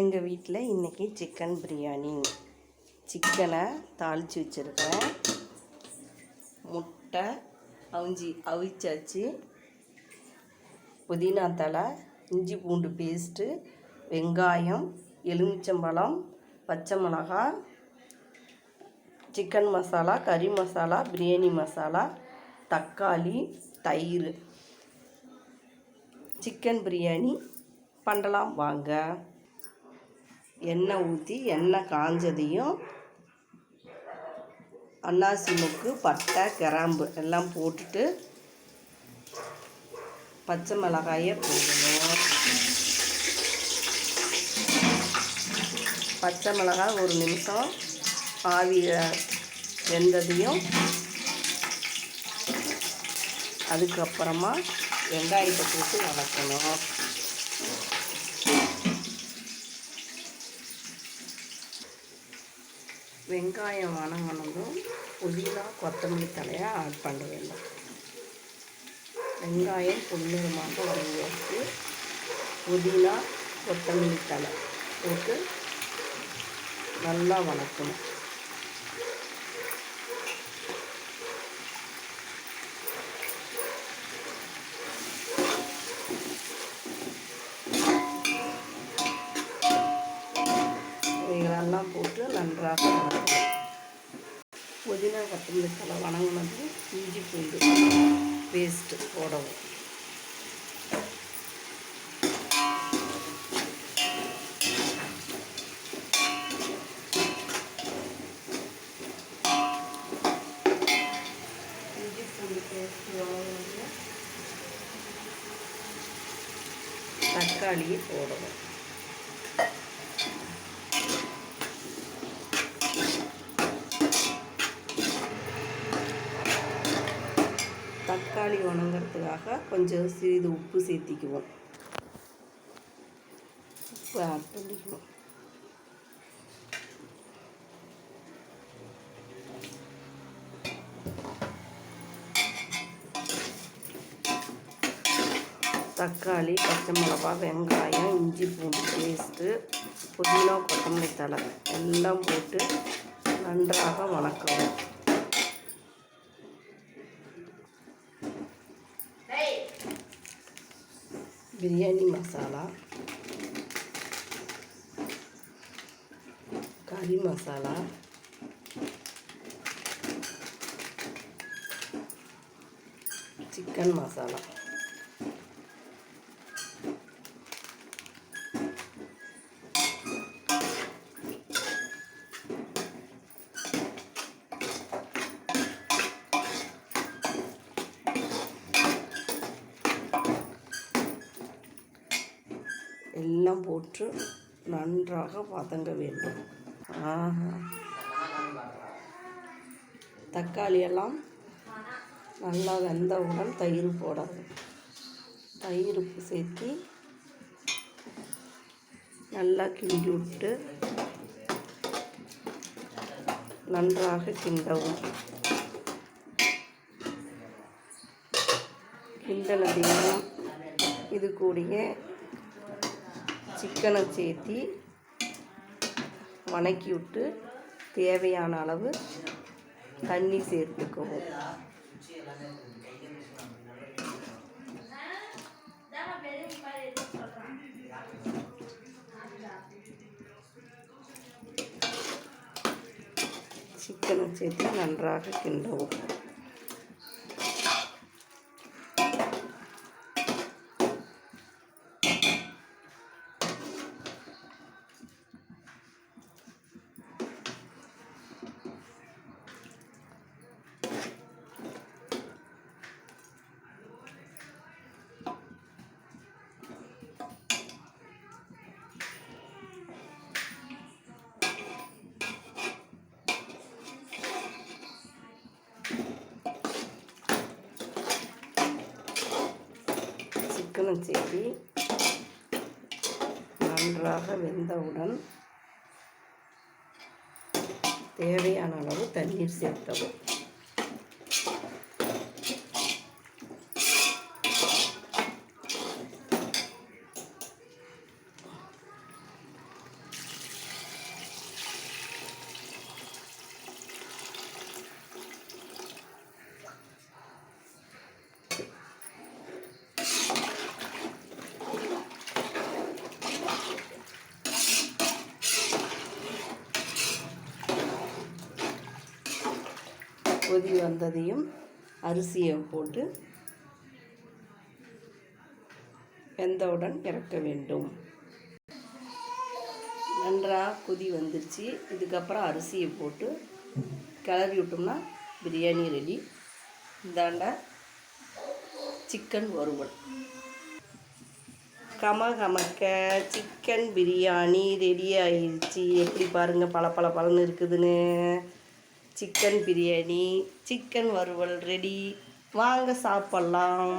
எங்கள் வீட்டில் இன்றைக்கி சிக்கன் பிரியாணி சிக்கனை தாளித்து வச்சுருக்கேன். முட்டை அவிஞ்சி அவிச்சாச்சு. புதினா தழை இஞ்சி பூண்டு பேஸ்ட்டு வெங்காயம் எலுமிச்சம்பழம் பச்சை மிளகாய் சிக்கன் மசாலா கறி மசாலா பிரியாணி மசாலா தக்காளி தயிர். சிக்கன் பிரியாணி பண்ணலாம். வாங்க. எண்ணெய் ஊற்றி எண்ணெய் காஞ்சதையும் அன்னாசி முக்கு பட்டை கிராம்பு எல்லாம் போட்டுட்டு பச்சை மிளகாயை போடணும். பச்சை மிளகாய் ஒரு நிமிஷம் ஆவியில் வெந்ததையும் அதுக்கப்புறமா வெங்காயத்தை போட்டு வளர்க்கணும் வெங்காயம் வணங்கினதும் புதினா கொத்தமல்லி தலையாக ஆட் பண்ண வேண்டும். வெங்காயம் பொன்னிறமாக வதங்கியாச்சு புதினா கொத்தமல்லி தலை போட்டு நல்லா வணக்கணும். போட்டு புதினா கொத்தமல்லி தலை வணங்கினது இஞ்சி பூண்டு பேஸ்ட்டு போடவும். இஞ்சி பூண்டு பேஸ்ட் வணங்கினது தக்காளியை போடணும் தக்காளி வணங்குறதுக்காக கொஞ்சம் சிறிது உப்பு சேர்த்திக்குவோம். உப்பு ஆட் பண்ணிக்குவோம். தக்காளி பச்சை மிளகா வெங்காயம் இஞ்சி பூண்டு பேஸ்ட்டு புதினா கொத்தமல்லி தழை எல்லாம் போட்டு நன்றாக வணக்கணும் பிரியாணி மசாலா கறி மசாலா சிக்கன் மசாலா எல்லாம் போட்டு நன்றாக வதங்க வேண்டும். ஆஹா. தக்காளி எல்லாம் நல்லா வெந்தவுடன் தயிர் போடணும் தயிர் சேர்த்து நல்லா கிண்டி விட்டு நன்றாக கிண்டவும். கிண்டனதையும் இது கூடிய சிக்கனை சேர்த்தி வணக்கி விட்டு தேவையான அளவு தண்ணி சேர்த்துக்கவும். சிக்கனை சேர்த்து நன்றாக கிண்டவும். சிக்கனம் சேர்த்து நன்றாக வெந்தவுடன் தேவையான அளவு தண்ணீர் சேர்க்கவும். கொதி வந்ததையும் அரிசியை போட்டு வெந்தவுடன் இறக்க வேண்டும். நன்றாக கொதி வந்துருச்சு. இதுக்கப்புறம் அரிசியை போட்டு கிளறி விட்டோம்னா பிரியாணி ரெடி இந்தாண்ட சிக்கன் வறுவல். கம கமக்க சிக்கன் பிரியாணி ரெடி ஆயிடுச்சு. எப்படி பாருங்கள் பல பல பலன்னு இருக்குதுன்னு. சிக்கன் பிரியாணி சிக்கன் வறுவல் ரெடி வாங்க சாப்பிட்லாம்.